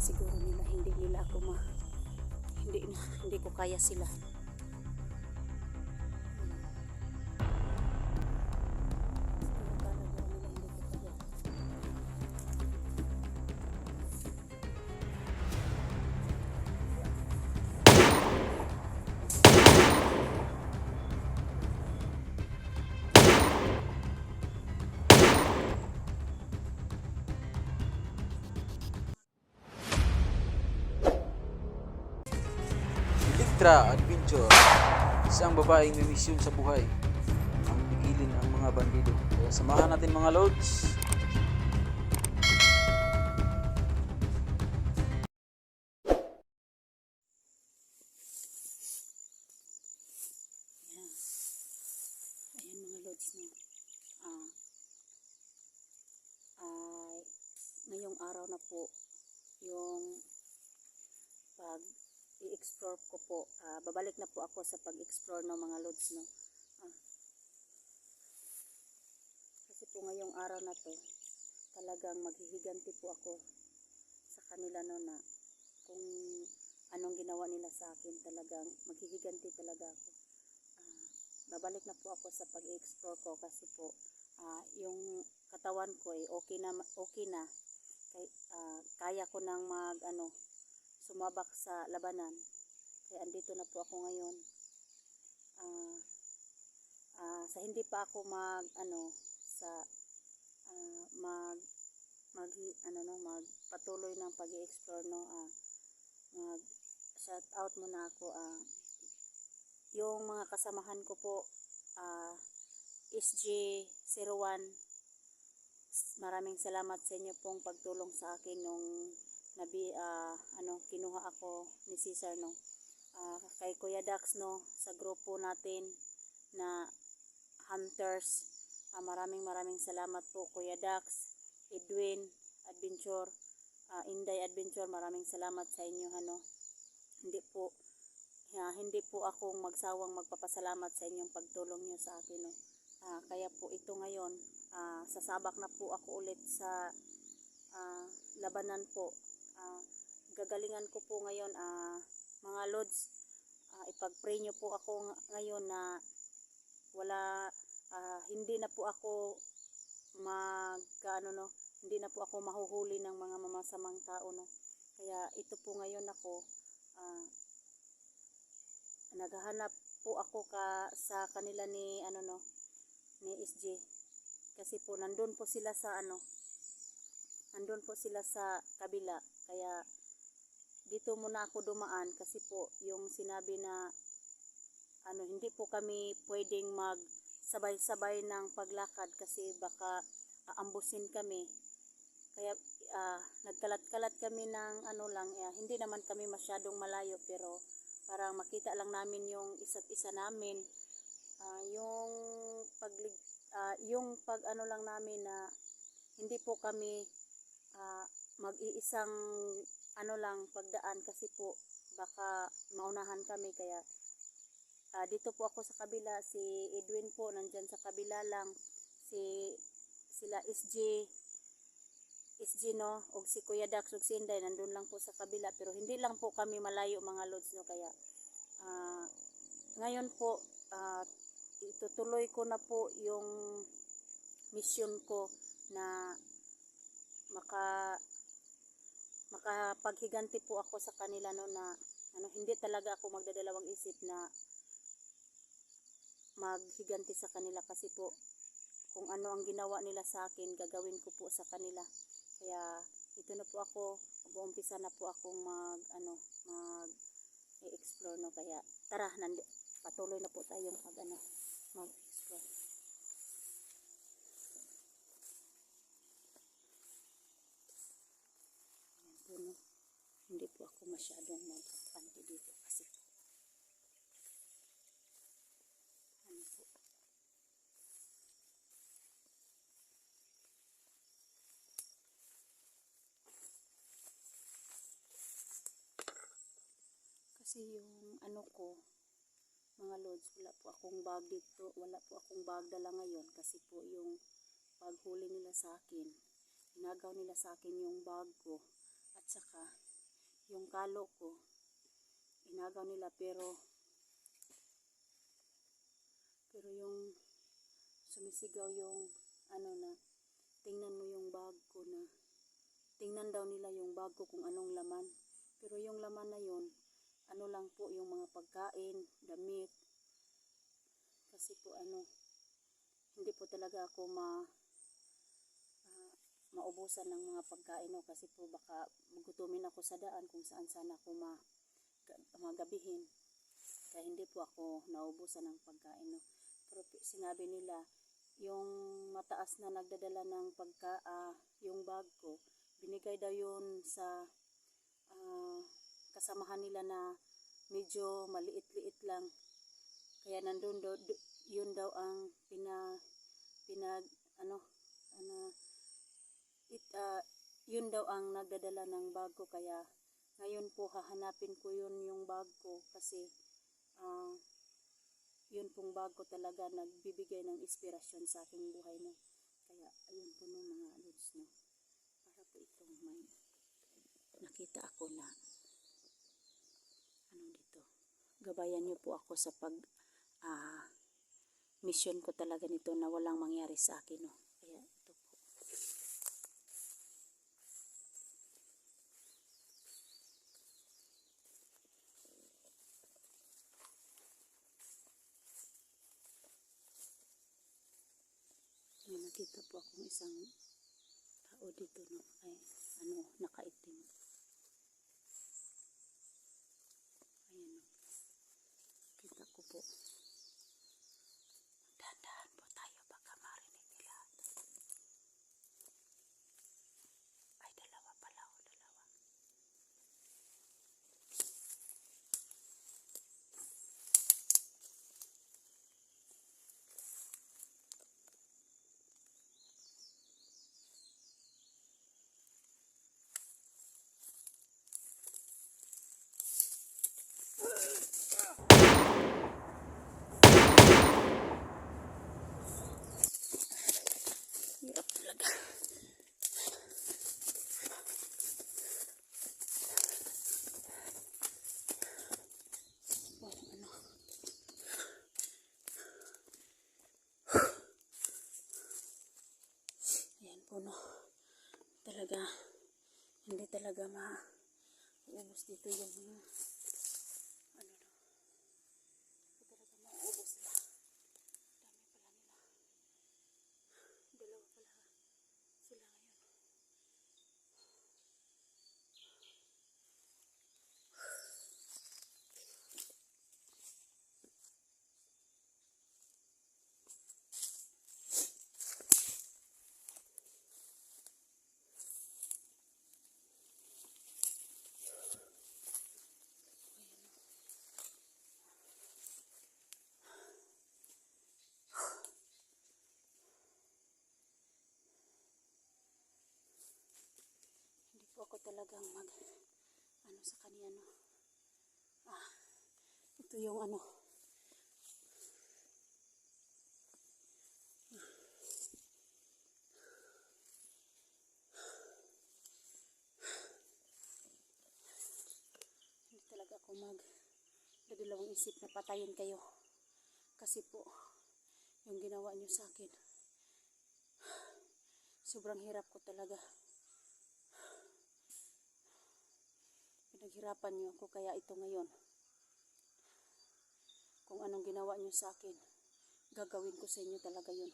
siguro nila hindi nila ako ma hindi na hindi ko kaya sila Electra Adventure Isang babaeng may misyon sa buhay Ang pigilin ang mga bandido Kaya samahan natin mga mga lods no. Ah. ay ngayong araw na po yung pag i-explore ko po. ah, babalik na po ako sa pag-explore ng mga lods no. Ah. Kasi po ngayong araw na to talagang maghihiganti po ako sa kanila no na kung anong ginawa nila sa akin talagang maghihiganti talaga ako ah, babalik na po ako sa pag-explore ko kasi po ah, yung katawan ko ay okay na okay na kay, ah, kaya ko nang mag ano sumabak sa labanan. Kaya andito na po ako ngayon. Ah, ah, sa hindi pa ako mag ano sa ah, mag mag ano no magpatuloy ng pag-explore no ah, mag shout out muna ako ah, yung mga kasamahan ko po ah, SG01 maraming salamat sa inyo pong pagtulong sa akin nung nabi ah, ano kinuha ako ni Cesar no? Ah, kay Kuya Dax no? Sa grupo natin na hunters. Ah, maraming maraming salamat po Kuya Dax Edwin Adventure. Ah, Inday Adventure maraming salamat sa inyo ano? Hindi po ah, hindi po akong magsawang magpapasalamat sa inyong pagtulong niyo sa akin no? Ah, kaya po ito ngayon, ah, sasabak na po ako ulit sa ah, labanan po. Ah, gagalingan ko po ngayon, ah, mga lods, ah, ipag-pray nyo po ako ng- ngayon na wala, ah, hindi na po ako mag, ano no, hindi na po ako mahuhuli ng mga mamasamang tao no. Kaya ito po ngayon ako, ah, naghahanap po ako ka sa kanila ni ano no ni SJ kasi po nandun po sila sa ano nandun po sila sa kabila kaya dito muna ako dumaan kasi po yung sinabi na ano hindi po kami pwedeng mag sabay-sabay ng paglakad kasi baka aambusin kami. Kaya ah, nagkalat-kalat kami ng ano lang eh, hindi naman kami masyadong malayo pero parang makita lang namin yung isa't isa namin. Ah, yung pag ah, yung pag ano lang namin na hindi po kami ah, mag-iisang ano lang pagdaan kasi po baka maunahan kami. Kaya ah, dito po ako sa kabila si Edwin po nandyan sa kabila lang. Si sila SG SG no? Og si Kuya Dax ug si Inday nandun lang po sa kabila. Pero hindi lang po kami malayo mga lods no? Kaya ah, ngayon po ah, itutuloy ko na po yung mission ko na maka makapaghiganti po ako sa kanila no na ano hindi talaga ako magdadalawang isip na maghiganti sa kanila kasi po kung ano ang ginawa nila sa akin gagawin ko po sa kanila. Kaya ito na po ako mag-uumpisa na po akong mag ano mag i-explore no. Kaya tara nandi patuloy na po tayong pag ano mag-explore Ayan po, no? hindi po ako masyadong mag-anti dito kasi ano po? Kasi yung ano ko mga lods, wala po akong bag dito, wala po akong bag dala ngayon kasi po yung paghuli nila sa akin, inagaw nila sa akin yung bag ko at saka yung kalo ko. Inagaw nila pero pero yung sumisigaw yung ano na tingnan mo yung bag ko na tingnan daw nila yung bag ko kung anong laman. Pero yung laman na yun ano lang po yung mga pagkain damit. Kasi po ano hindi po talaga ako ma maubusan ng mga pagkain no? Kasi po baka magutumin ako sa daan kung saan sana ako ma ga- magabihin. Kaya hindi po ako naubusan ng pagkain no? Pero sinabi nila yung mataas na nagdadala ng pagka ah, yung bag ko binigay daw yun sa ah, kasamahan nila na medyo maliit-liit lang. Kaya nandun daw du- yun daw ang pina pinag ano ano it, ah, yun daw ang nagdadala ng bago kaya ngayon po hahanapin ko yun yung bag ko kasi ah, yun pong bago talaga nagbibigay ng inspirasyon sa aking buhay no? Kaya ayun po no mga lods no? Para po itong may nakita ako na ano dito gabayan niyo po ako sa pag ah mission ko talaga nito na walang mangyari sa akin no kaya ito po may nakita po akong isang tao dito no? Ay ano nakaitim. Ayan no? Kita ko po Ayan po no. Talaga, hindi talaga ma ubos dito yung mga ano no. Hindi talaga maubos sila. Dami pala nila. Dalawa pala sila ngayon. Hindi po ako talagang mag ano sa kanya no. Ah, ito yung ano. Hindi talaga ako mag dadalawang isip na patayin kayo. Kasi po, yung ginawa niyo sa akin, sobrang hirap ko talaga. Pinaghirapan niyo ako kaya ito ngayon. Kung anong ginawa niyo sa akin, gagawin ko sa inyo talaga yun.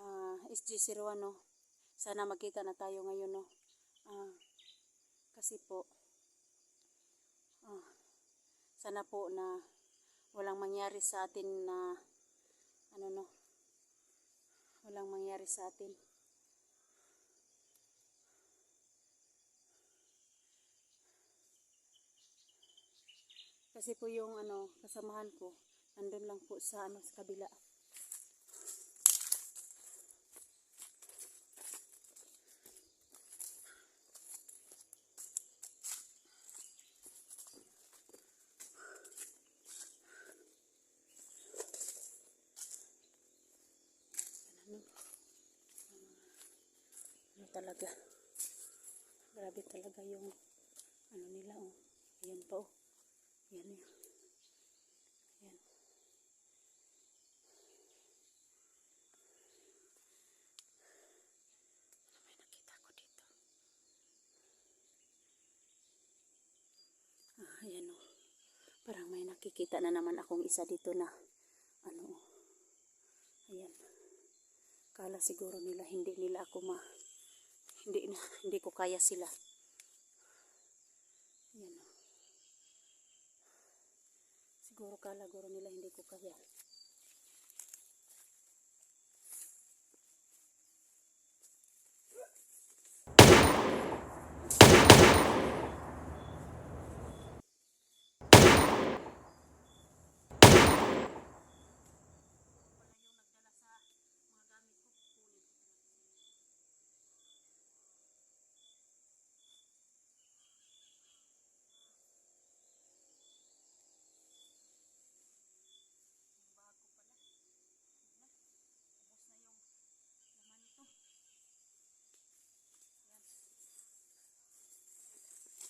Ah, SG01 no. Sana magkita na tayo ngayon no. Ah, kasi po ah, sana po na walang mangyari sa atin na ano no. Walang mangyari sa atin. Kasi po yung ano, kasamahan ko, nandun lang po sa ano sa kabila. talaga. Grabe talaga yung ano nila oh. Ayan pa oh. Ayan yun. Ayan. Ano may nakita ko dito? Ah, ayan oh. Parang may nakikita na naman akong isa dito na ano. Ayan. Kala siguro nila hindi nila ako ma hindi na hindi ko kaya sila. Ayan. Siguro kala guro nila hindi ko kaya.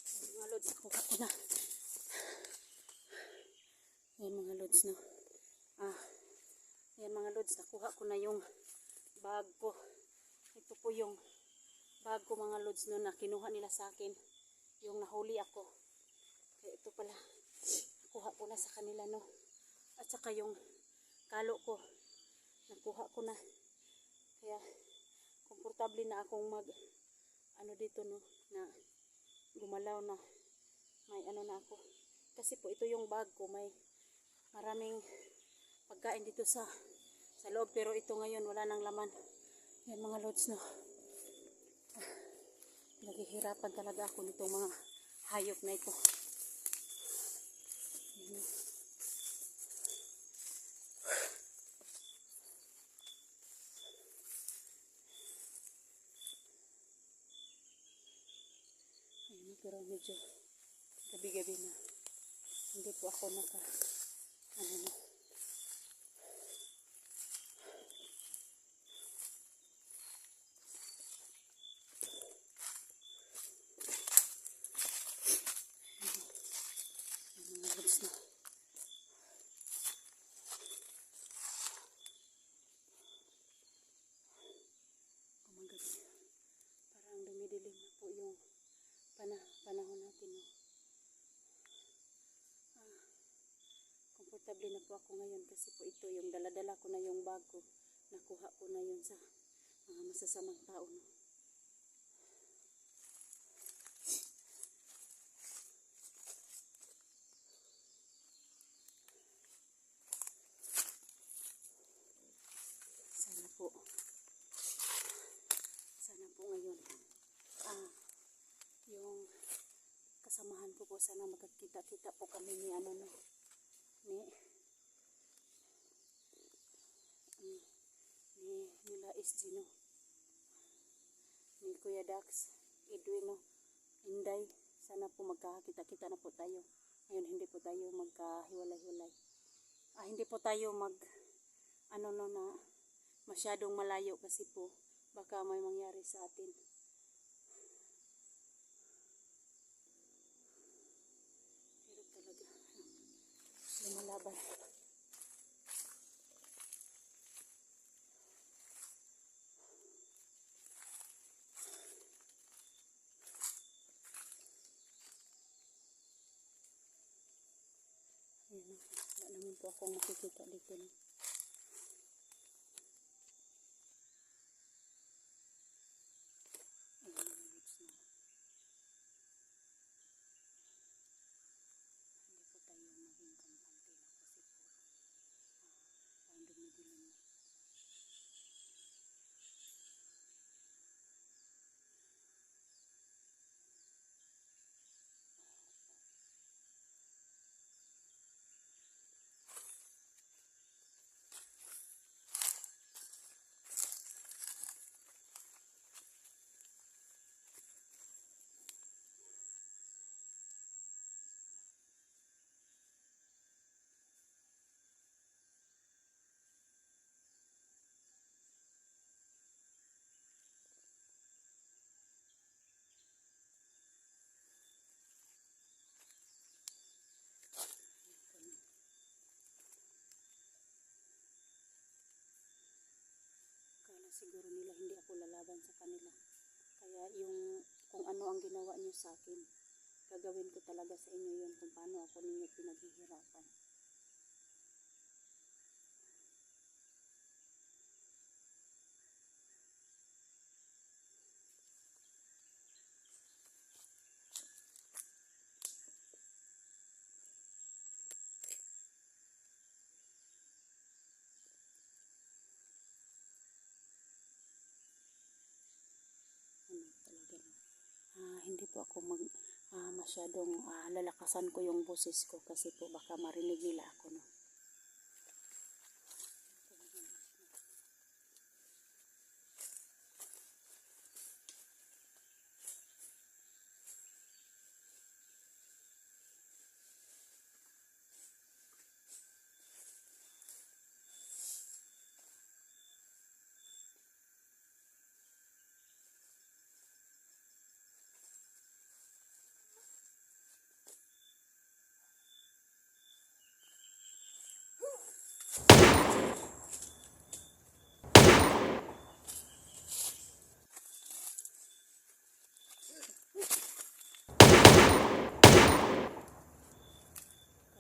Mga lods, nakuha ko na. Ayan mga lods, no. Ah, ayan mga lods, nakuha ko na yung bag ko. Ito po yung bag ko mga lods, no, na kinuha nila sa akin. Yung nahuli ako. Kaya ito pala, nakuha ko na sa kanila, no. At saka yung kalo ko, nakuha ko na. Kaya, komportable na akong mag, ano dito, no, na gumalaw na. May ano na ako. Kasi po ito yung bag ko. May maraming pagkain dito sa sa loob. Pero ito ngayon wala nang laman. Yan mga lods no? Ah, naghihirapan talaga ako nitong mga hayop na ito. Yan, pero medyo gabi-gabi na. Hindi po ako naka, ano na. Ayun, mga lods na. Gumagabi. Parang dumidilim na po yung pana panahon natin. No? Ah, komportable na po ako ngayon kasi po ito yung daladala ko na yung bag ko. Nakuha ko na yun sa mga masasamang tao. No? Sana po sana po ngayon ah yung kasamahan ko po sana magkakita-kita po kami ni ano no ni um, ni nila SG no ni Kuya Dax Edwin Inday sana po magkakita-kita na po tayo. Ngayon hindi po tayo magkahiwalay-hiwalay. Ah hindi po tayo mag ano no na masyadong malayo kasi po baka may mangyari sa atin. Hirap. Lumalaban. Po akong makikita dito. No? Ano ang ginawa niyo sa akin, gagawin ko talaga sa inyo yun kung paano ako ninyo pinaghihirapan. Ako mag ah, masyadong ah, lalakasan ko yung boses ko kasi po baka marinig nila ako no.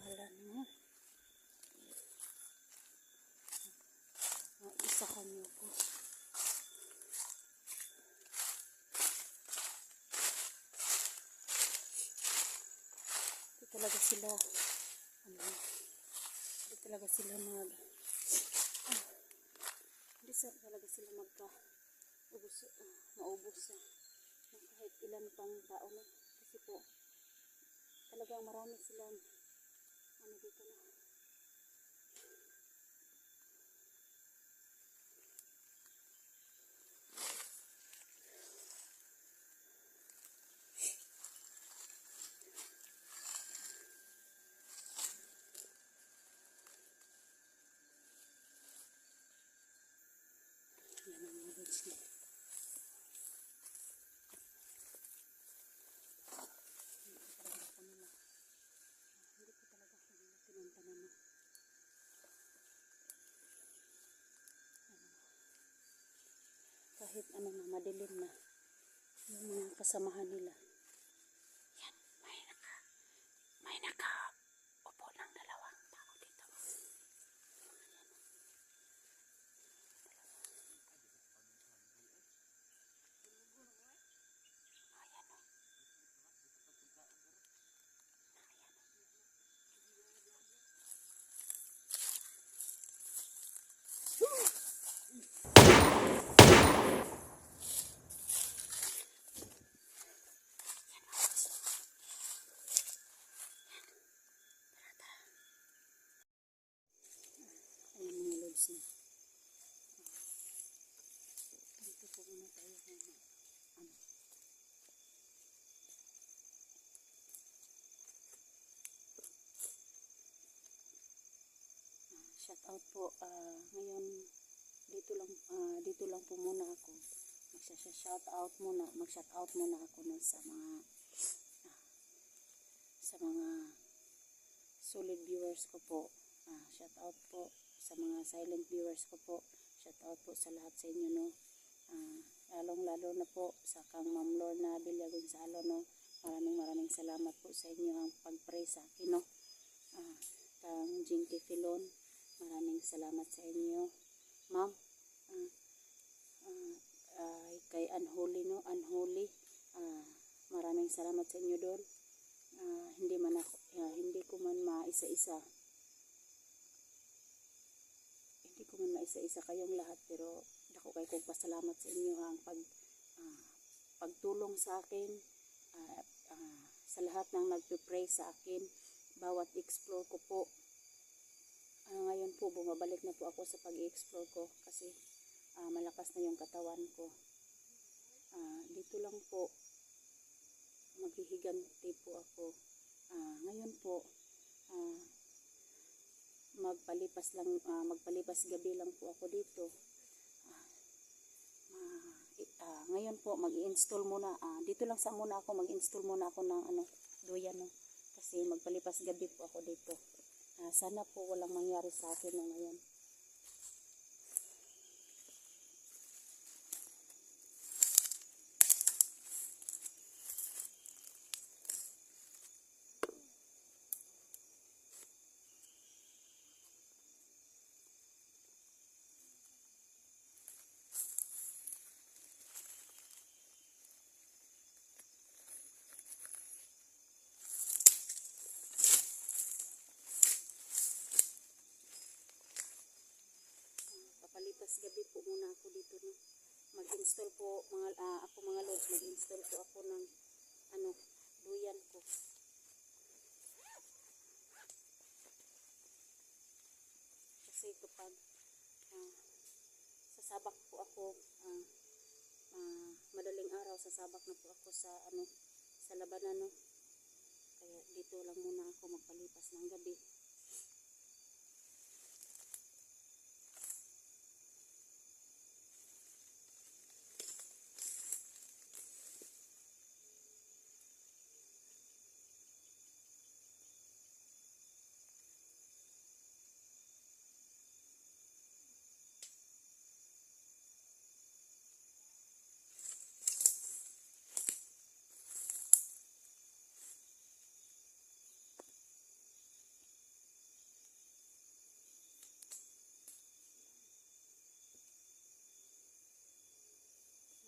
Kala nyo. Ah, isahan niyo po. Hindi talaga sila. Ano, hindi talaga sila mag ah, hindi sa talaga sila magka ubos, ah, maubos sa ng kahit ilan pang tao na kasi po talagang marami silang ano dito na yan ang mga lods niya hindi ko talaga kanila hindi ko talaga kanila tinantanan na ano, kahit ano na madilim na yung mga kasamahan nila. Yan may naka may naka upo ng dalawang tao dito ayan o Ayan mga lods na. Dito po muna tayo muna. Ano? Ah, shout out po. ah, ngayon, dito lang, ah, dito lang po muna ako. Magsha-shout out muna, mag-shout out muna ako nun sa mga ah, sa mga solid viewers ko po. Ah, shout out po sa mga silent viewers ko po. Shout out po sa lahat sa inyo no. Ah, lalong lalo na po sa kang Ma'am Lorna Villa Gonzalo no. Maraming maraming salamat po sa inyo ang pag-pray sa akin no. Ah, kang Jinky Filon, maraming salamat sa inyo. Ma'am, ah, ah, kay Unholy no, Unholy, ah, maraming salamat sa inyo doon. Ah, hindi man ako, ah, hindi ko man maisa-isa hindi ko man maisa-isa kayong lahat pero dako kay kong pasalamat sa inyo ang pag ah, pagtulong sa akin at ah, sa lahat ng nagpe-pray sa akin bawat explore ko po Ah, ngayon po bumabalik na po ako sa pag-explore ko kasi ah, malakas na yung katawan ko. Ah, dito lang po maghihiganti po ako. Ah, ngayon po ah, magpalipas lang ah, magpalipas gabi lang po ako dito. I- ah, ngayon po mag-install muna ah, dito lang sa muna ako mag-install muna ako ng ano duyan no? Kasi magpalipas gabi po ako dito Ah, sana po walang mangyari sa akin na ngayon Tapos gabi po muna ako dito no. Mag-install po mga ah, ako mga lods, mag-install po ako ng ano, duyan ko. Kasi kapag ah, sasabak po ako ah, ah, madaling araw sasabak na po ako sa ano sa labanan no. Kaya dito lang muna ako magpalipas ng gabi.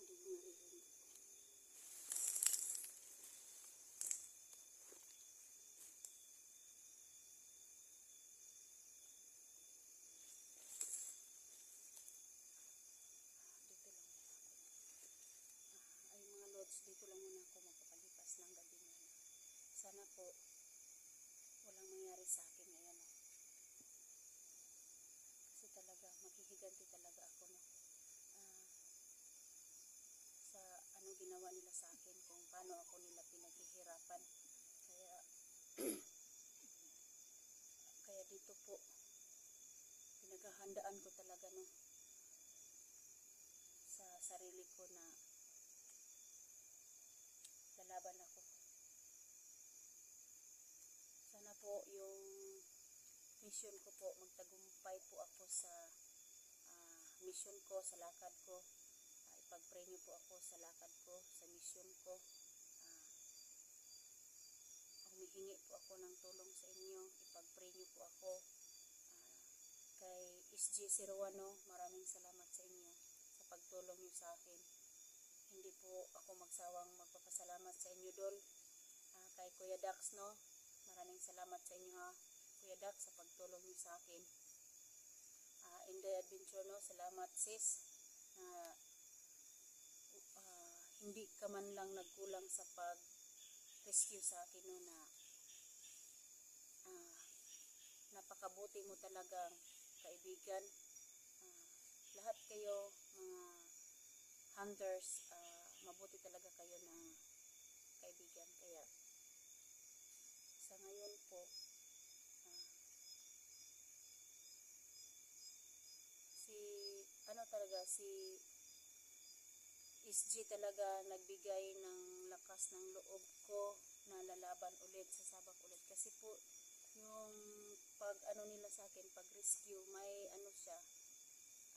Hindi ko maririnig. Dito lang muna ako. Ah, ay mga lods, dito lang muna ako magpapalipas ng gabi na. Sana po walang mangyari sa akin ngayon. No? Kasi talaga, maghihiganti talaga ako. No? Ah, sa ano ginawa nila sa akin, kung paano ako nila pinaghihirapan. Kaya, kaya dito po, pinaghahandaan ko talaga no, sa sarili ko na lalaban ako. Sana po yung mission ko po, magtagumpay po ako sa ah, mission ko, sa lakad ko. Ah, ipag-pray niyo po ako sa lakad ko, sa mission ko. Ah, humihingi po ako ng tulong sa inyo. Ipag-pray niyo po ako. Ah, kay SG Siruano, maraming salamat sa inyo sa pagtulong niyo sa akin. Hindi po ako magsawang magpapasalamat sa inyo, Dol. Ah, kay Kuya Dax, no? Maraming salamat sa inyo, ha? Kuya sa pagtulong sa akin. Ah, Inday Adventure, no? Salamat, sis. Na ah, hindi ka man lang nagkulang sa pag-rescue sa akin, no? Na ah, napakabuti mo talagang kaibigan. Ah, lahat kayo, mga hunters, ah, mabuti talaga kayo na kaibigan. Kaya, sa ngayon po, ah, si, ano talaga, si SG talaga nagbigay ng lakas ng loob ko na lalaban ulit, sasabak ulit. Kasi po, yung pag ano nila sa akin, pag rescue, may ano siya,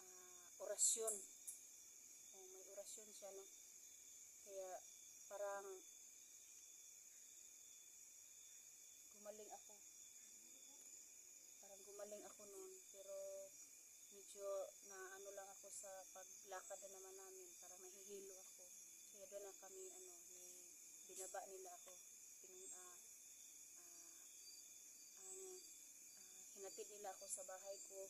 ah, orasyon. Oh, may orasyon siya, no? Kaya, parang, gumaling ako. Parang gumaling ako noon, pero medyo na ano lang ako sa paglakad na naman namin, parang nahihilo ako. Kaya doon na kami, ano, ni, binaba nila ako. Pinun, ah, ah, ang, ah, hinatid nila ako sa bahay ko.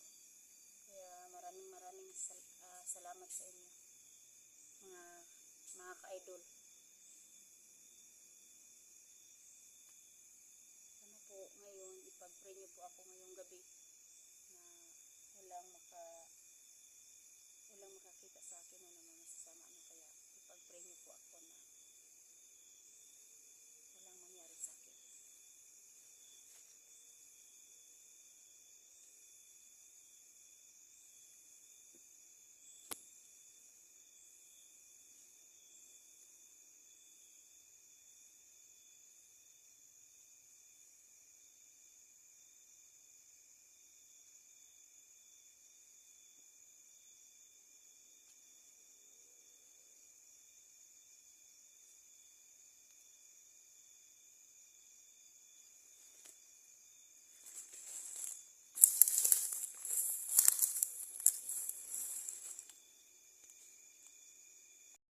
Kaya maraming maraming sal- ah, salamat sa inyo. Mga, mga ka-idol.